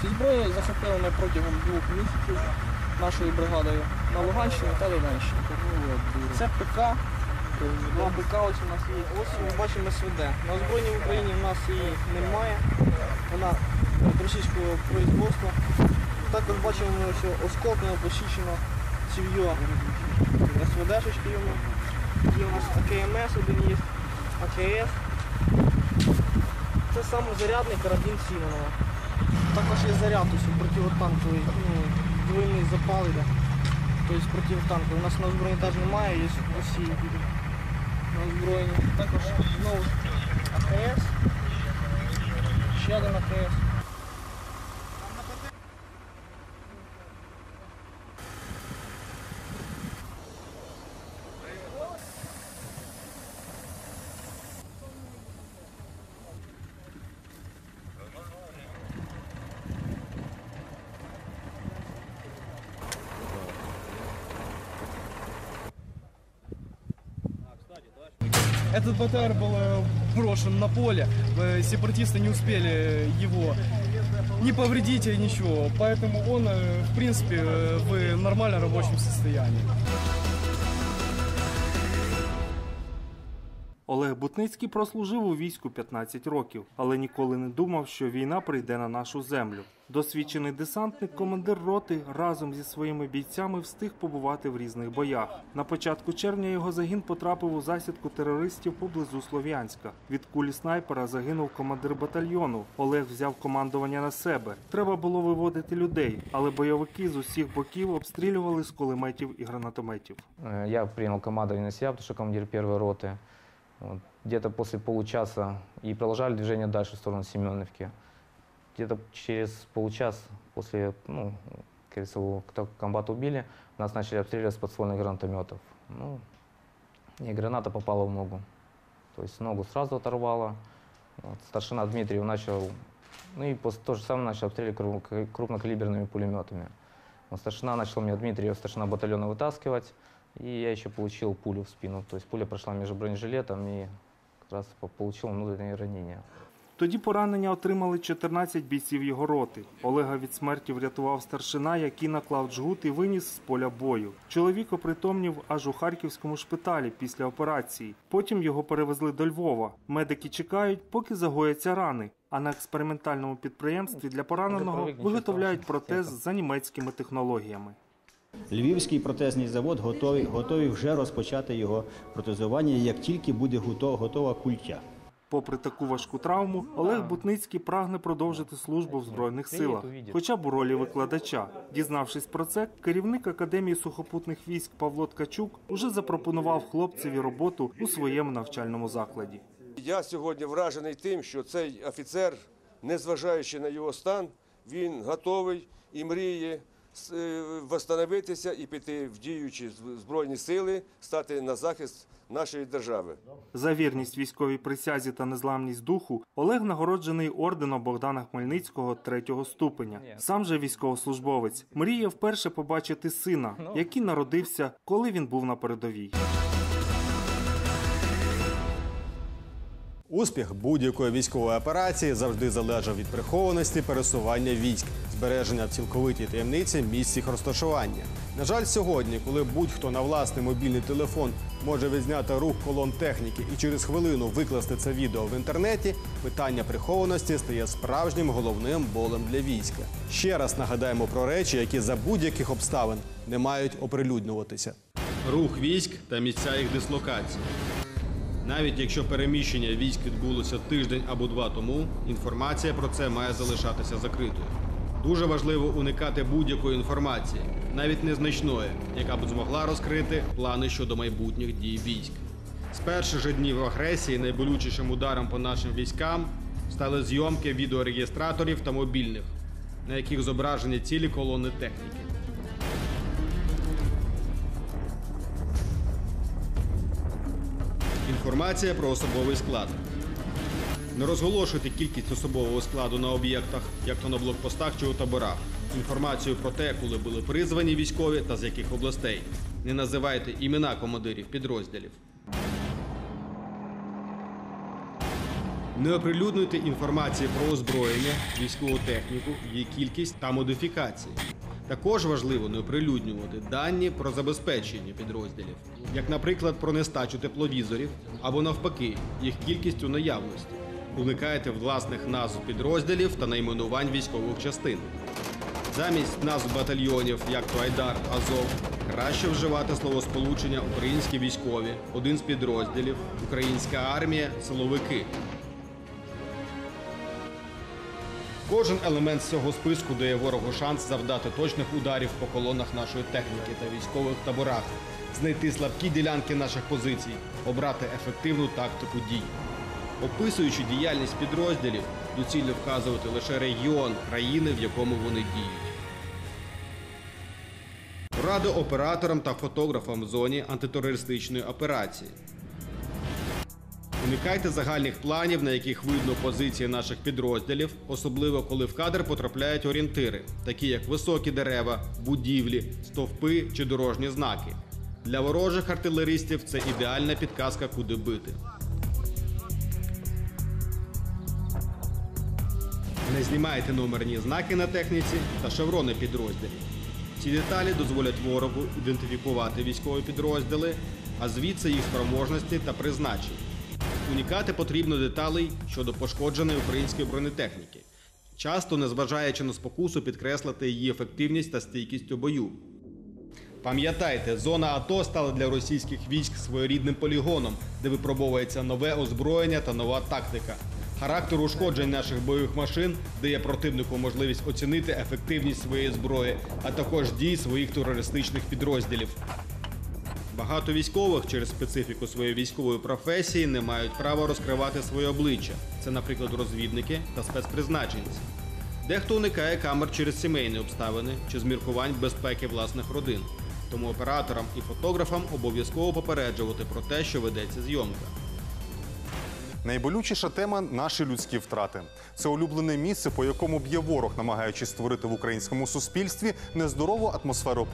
Ці зброї захопили протягом двох місяців нашою бригадою на Луганщині та Донеччині. Це ПК. Два ПК ось у нас є. Ось ми бачимо СВД. На озброєнні в Україні в нас її немає. Вона російського производства. Також бачимо, що осколками посічено ців'йо СВДшечки. Є у нас АКМС один є, АКС. Це самозарядний карабін Сімонова. Також є заряд ось противотанковий, ну, двойний запал іде. Тобто противотанковий. У нас на озброєнні теж немає, є буде. На озброєнні. Також знову АКС. Ще один АКС. Этот БТР был э, брошен на поле, э, сепаратисты не успели его не повредить ничего, поэтому он, э, в принципе, в нормальном рабочем состоянии. Олег Бутницький прослужив у війську 15 років, але ніколи не думав, що війна прийде на нашу землю. Досвідчений десантник, командир роти разом зі своїми бійцями встиг побувати в різних боях. На початку червня його загін потрапив у засідку терористів поблизу Слов'янська. Від кулі снайпера загинув командир батальйону. Олег взяв командування на себе. Треба було виводити людей, але бойовики з усіх боків обстрілювали з кулеметів і гранатометів. Э, Я принял командование на себя, потому что командир первой роты. Вот. Где-то после получаса и продолжали движение дальше в сторону Семеновки. Где-то через полчас после, ну, у- как комбата убили, нас начали обстреливать с подствольных гранатометов. Ну, и граната попала в ногу. То есть ногу сразу оторвало. Вот. Старшина Дмитриев начал, ну и после то же самое начал обстреливать кру- крупнокалиберными пулеметами. Вот старшина начал меня Дмитриев, старшина батальона вытаскивать. И я еще получил пулю в спину. То есть пуля прошла между бронежилетом и как раз по- получил внутреннее ранение. Тоді поранення отримали 14 бійців його роти. Олега від смерті врятував старшина, який наклав джгут і виніс з поля бою. Чоловік опритомнів аж у харківському шпиталі після операції. Потім його перевезли до Львова. Медики чекають, поки загояться рани. А на експериментальному підприємстві для пораненого виготовляють протез за німецькими технологіями. Львівський протезний завод готовий, готовий вже розпочати його протезування, як тільки буде готова, готова культя. Попри таку важку травму, Олег Бутницький прагне продовжити службу в збройних силах, хоча б у ролі викладача. Дізнавшись про це, керівник академії сухопутних військ Павло Ткачук уже запропонував хлопцеві роботу у своєму навчальному закладі. Я сьогодні вражений тим, що цей офіцер, незважаючи на його стан, він готовий і мріє восстановитися і піти в діючі збройні сили, стати на захист нашої держави. За вірність військовій присязі та незламність духу Олег нагороджений орденом Богдана Хмельницького третього ступеня. Сам же військовослужбовець мріє вперше побачити сина, який народився, коли він був на передовій. Успіх будь-якої військової операції завжди залежав від прихованості пересування військ, збереження цілковитій таємниці місць їх розташування. На жаль, сьогодні, коли будь-хто на власний мобільний телефон може відзняти рух колон техніки і через хвилину викласти це відео в інтернеті, питання прихованості стає справжнім головним болем для війська. Ще раз нагадаємо про речі, які за будь-яких обставин не мають оприлюднюватися. рух військ та місця їх дислокації. Навіть якщо переміщення військ відбулося тиждень або два тому, інформація про це має залишатися закритою. Дуже важливо уникати будь-якої інформації, навіть незначної, яка б змогла розкрити плани щодо майбутніх дій військ. З перших же днів агресії найболючішим ударом по нашим військам стали зйомки відеореєстраторів та мобільних, на яких зображені цілі колони техніки. Інформація про особовий склад. Не розголошуйте кількість особового складу на об'єктах, як то на блокпостах чи у таборах. Інформацію про те, коли були призвані військові та з яких областей. Не називайте імена командирів підрозділів. Не оприлюднюйте інформації про озброєння, військову техніку, її кількість та модифікації. Також важливо не оприлюднювати дані про забезпечення підрозділів, як, наприклад, про нестачу тепловізорів або навпаки, їх кількість у наявності. Уникайте власних назв підрозділів та найменувань військових частин. Замість назв батальйонів, як то Айдар, Азов, краще вживати словосполучення українські військові, один з підрозділів, українська армія, силовики. Кожен елемент з цього списку дає ворогу шанс завдати точних ударів по колонах нашої техніки та військових таборах, знайти слабкі ділянки наших позицій, обрати ефективну тактику дій. Описуючи діяльність підрозділів, доцільно вказувати лише регіон країни, в якому вони діють. Ради операторам та фотографам в зоні антитерористичної операції. Уникайте загальних планів, на яких видно позиції наших підрозділів, особливо коли в кадр потрапляють орієнтири, такі як високі дерева, будівлі, стовпи чи дорожні знаки. Для ворожих артилеристів це ідеальна підказка, куди бити. Не знімайте номерні знаки на техніці та шеврони підрозділів. Ці деталі дозволять ворогу ідентифікувати військові підрозділи, а звідси їх спроможності та призначення. Унікати потрібно деталей щодо пошкодженої української бронетехніки, часто незважаючи на спокусу підкреслити її ефективність та стійкість у бою. Пам'ятайте, зона АТО стала для російських військ своєрідним полігоном, де випробовується нове озброєння та нова тактика. Характер ушкоджень наших бойових машин дає противнику можливість оцінити ефективність своєї зброї, а також дій своїх терористичних підрозділів. Багато військових через специфіку своєї військової професії не мають права розкривати своє обличчя. Це, наприклад, розвідники та спецпризначенці. Дехто уникає камер через сімейні обставини чи з міркувань безпеки власних родин. Тому операторам і фотографам обов'язково попереджувати про те, що ведеться зйомка. Найболючіша тема наші людські втрати. Це улюблене місце, по якому б'є ворог, намагаючись створити в українському суспільстві нездорову атмосферу